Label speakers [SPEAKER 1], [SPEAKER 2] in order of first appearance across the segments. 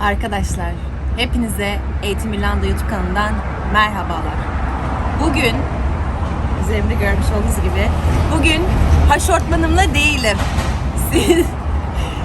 [SPEAKER 1] Arkadaşlar, hepinize Eğitim İrlanda YouTube kanalından merhabalar. Bugün, üzerimde görmüş olduğunuz gibi, bugün haşortmanımla değilim.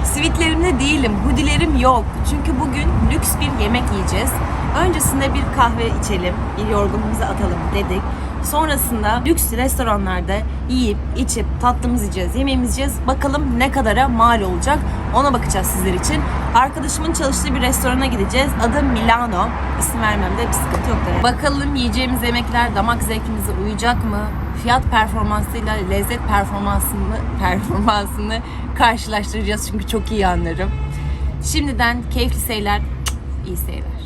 [SPEAKER 1] Sivitlerimle değilim, hoodilerim yok. Çünkü bugün lüks bir yemek yiyeceğiz. Öncesinde bir kahve içelim, bir yorgunumuzu atalım dedik. Sonrasında lüks restoranlarda yiyip içip tatlımızı yiyeceğiz, yemeğimizi yiyeceğiz. Bakalım ne kadara mal olacak ona bakacağız sizler için. Arkadaşımın çalıştığı bir restorana gideceğiz. Adı Milano. İsim vermemde bir sıkıntı yok da. Bakalım yiyeceğimiz yemekler damak zevkimize uyacak mı? Fiyat performansıyla lezzet performansını performansını karşılaştıracağız çünkü çok iyi anlarım. Şimdiden keyifli seyirler, iyi seyirler.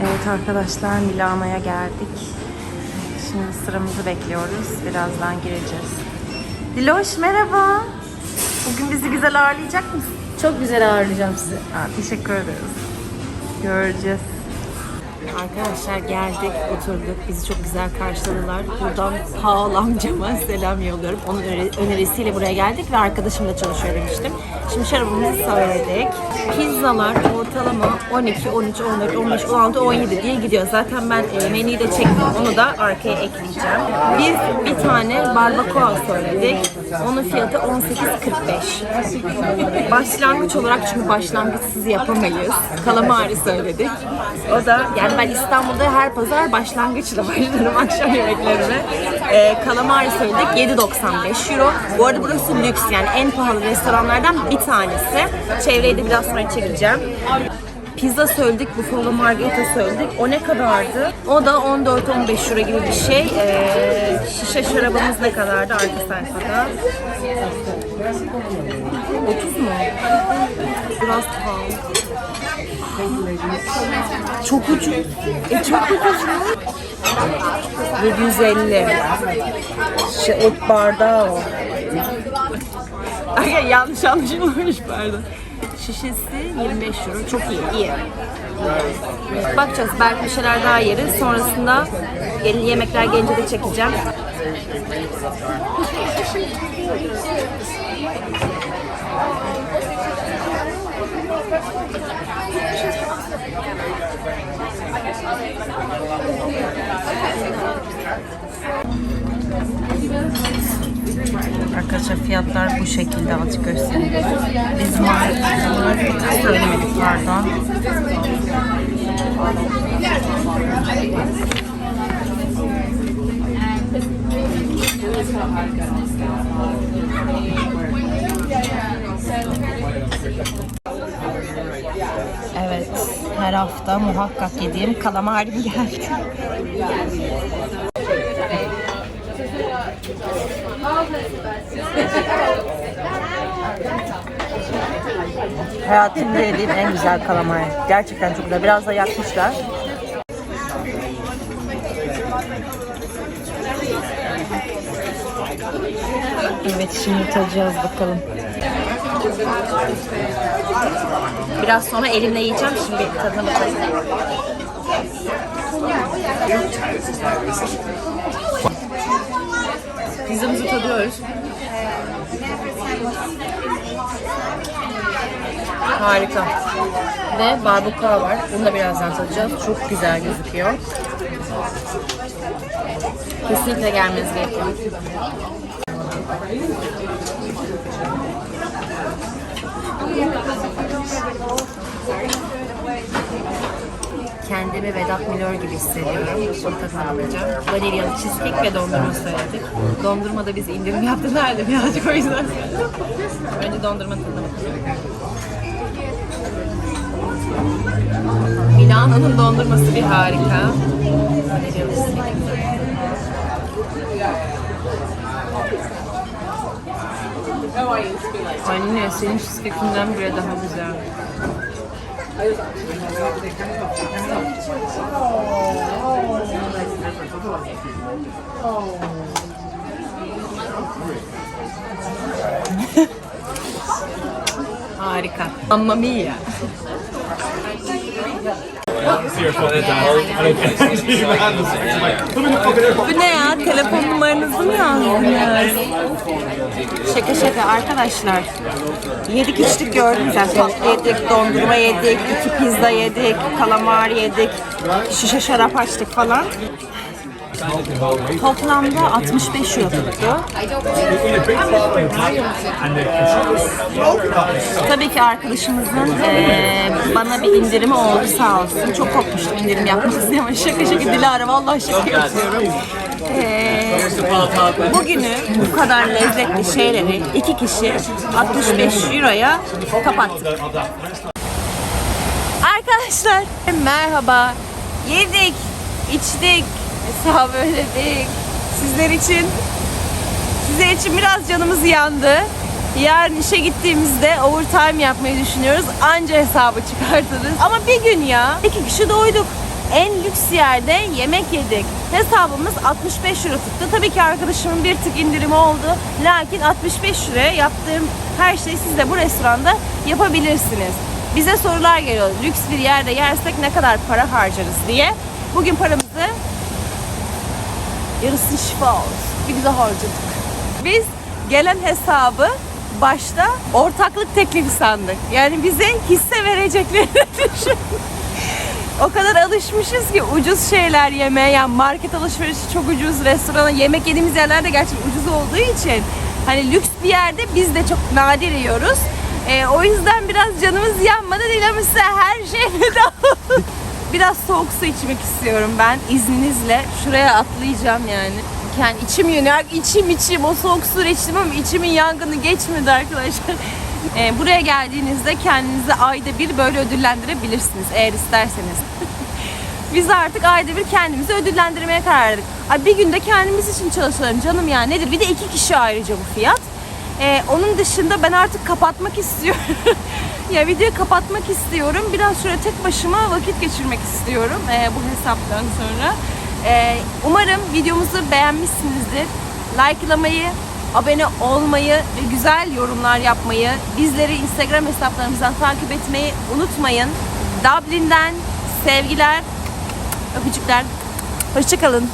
[SPEAKER 1] Evet arkadaşlar Milano'ya geldik. Şimdi sıramızı bekliyoruz. Birazdan gireceğiz. Diloş merhaba. Bugün bizi güzel ağırlayacak mısın?
[SPEAKER 2] Çok güzel ağırlayacağım sizi.
[SPEAKER 1] Aa, teşekkür ederiz. Göreceğiz. Arkadaşlar geldik, oturduk. Bizi çok güzel karşıladılar. Buradan Paul amcama selam yolluyorum. Onun öne- önerisiyle buraya geldik ve arkadaşımla çalışıyor demiştim. Şimdi şarabımızı söyledik. Pizzalar ortalama 12, 13, 14, 15, 16, 17 diye gidiyor. Zaten ben e, menüyü de çektim. Onu da arkaya ekleyeceğim. Biz bir tane barbacoa söyledik. Onun fiyatı 18.45. Başlangıç olarak çünkü başlangıçsız yapamayız. Kalamari söyledik. O da yani ben İstanbul'da her pazar başlangıçla başlarım akşam yemeklerine. Ee, kalamari söyledik 7.95 euro. Bu arada burası lüks yani en pahalı restoranlardan bir tanesi. Çevreyi de biraz sonra çekeceğim. Pizza söyledik, buffalo margarita söyledik. O ne kadardı? O da 14-15 euro gibi bir şey. Ee, şişe şarabımız ne kadardı arka sayfada? 30 mu? Biraz pahalı. Çok ucuz. E çok ucuz mu? 750. Şey, o bardağı o. Ay, yanlış anlaşılmış pardon. Şişesi 25 euro. Çok iyi, iyi. Bakacağız belki bir şeyler daha yeriz. Sonrasında gelin yemekler gelince de çekeceğim. Arkadaşlar fiyatlar bu şekilde azıcık göstereyim. Biz marka söylemedik pardon. Evet, her hafta muhakkak yediğim kalamarim geldi. Hayatımda yediğim en güzel kalamar. Gerçekten çok güzel. Biraz da yakmışlar. Evet şimdi tadacağız bakalım. Biraz sonra elimle yiyeceğim. Şimdi tadına bakalım. Pizzamızı tadıyoruz. Harika. Ve barbuka var. Bunu da birazdan tadacağız. Çok güzel gözüküyor. Kesinlikle gelmeniz gerekiyor. Kendimi Vedat Milor gibi hissediyorum. Tadına alacağım. Vanilyalı cheesecake ve dondurma söyledik. Dondurmada biz indirim yaptılar da birazcık o yüzden. Önce dondurma tadına bakalım. Milano'nun dondurması bir harika. Anne senin cheesecake'inden bile daha güzel. Harika. Mamma mia. Bu ne ya? Telefon numaranızı mı yazdınız? Şaka şaka arkadaşlar. Yedik içtik gördünüz yani tatlı yedik, dondurma yedik, iki pizza yedik, kalamar yedik, şişe şarap açtık falan. Toplamda 65 euro tuttu. Tabii ki arkadaşımızın eee, bana bir indirimi oldu sağ olsun. Çok korkmuştum indirim yapmak diye ama şaka şaka Dilara vallahi şaka yapıyorum. Eee, bugünü bu kadar lezzetli şeyleri iki kişi 65 euroya kapattık. Arkadaşlar merhaba. Yedik, içtik, hesabı ödedik. Sizler için Sizler için biraz canımız yandı. Yarın işe gittiğimizde overtime yapmayı düşünüyoruz. Anca hesabı çıkartırız. Ama bir gün ya iki kişi doyduk. En lüks yerde yemek yedik. Hesabımız 65 euro tuttu. Tabii ki arkadaşımın bir tık indirimi oldu. Lakin 65 liraya yaptığım her şeyi siz de bu restoranda yapabilirsiniz. Bize sorular geliyor. Lüks bir yerde yersek ne kadar para harcarız diye. Bugün paramızı yarısı şifa olsun. Bir güzel harcadık. Biz gelen hesabı başta ortaklık teklifi sandık. Yani bize hisse vereceklerini düşün. O kadar alışmışız ki ucuz şeyler yemeye, yani market alışverişi çok ucuz, restorana yemek yediğimiz yerler de gerçekten ucuz olduğu için hani lüks bir yerde biz de çok nadir yiyoruz. Ee, o yüzden biraz canımız yanmadı değil ama size her şey bedava. Biraz soğuk su içmek istiyorum ben izninizle. Şuraya atlayacağım yani. Yani içim yanıyor. İçim içim. O soğuk su içtim ama içimin yangını geçmedi arkadaşlar. Ee, buraya geldiğinizde kendinizi ayda bir böyle ödüllendirebilirsiniz eğer isterseniz. Biz artık ayda bir kendimizi ödüllendirmeye karar verdik. Ay bir günde kendimiz için çalışalım canım ya nedir? Bir de iki kişi ayrıca bu fiyat. Ee, onun dışında ben artık kapatmak istiyorum. ya videoyu kapatmak istiyorum. Biraz şöyle tek başıma vakit geçirmek istiyorum ee, bu hesaptan sonra. Ee, umarım videomuzu beğenmişsinizdir. Like'lamayı, abone olmayı ve güzel yorumlar yapmayı, bizleri Instagram hesaplarımızdan takip etmeyi unutmayın. Dublin'den sevgiler, öpücükler. Hoşçakalın.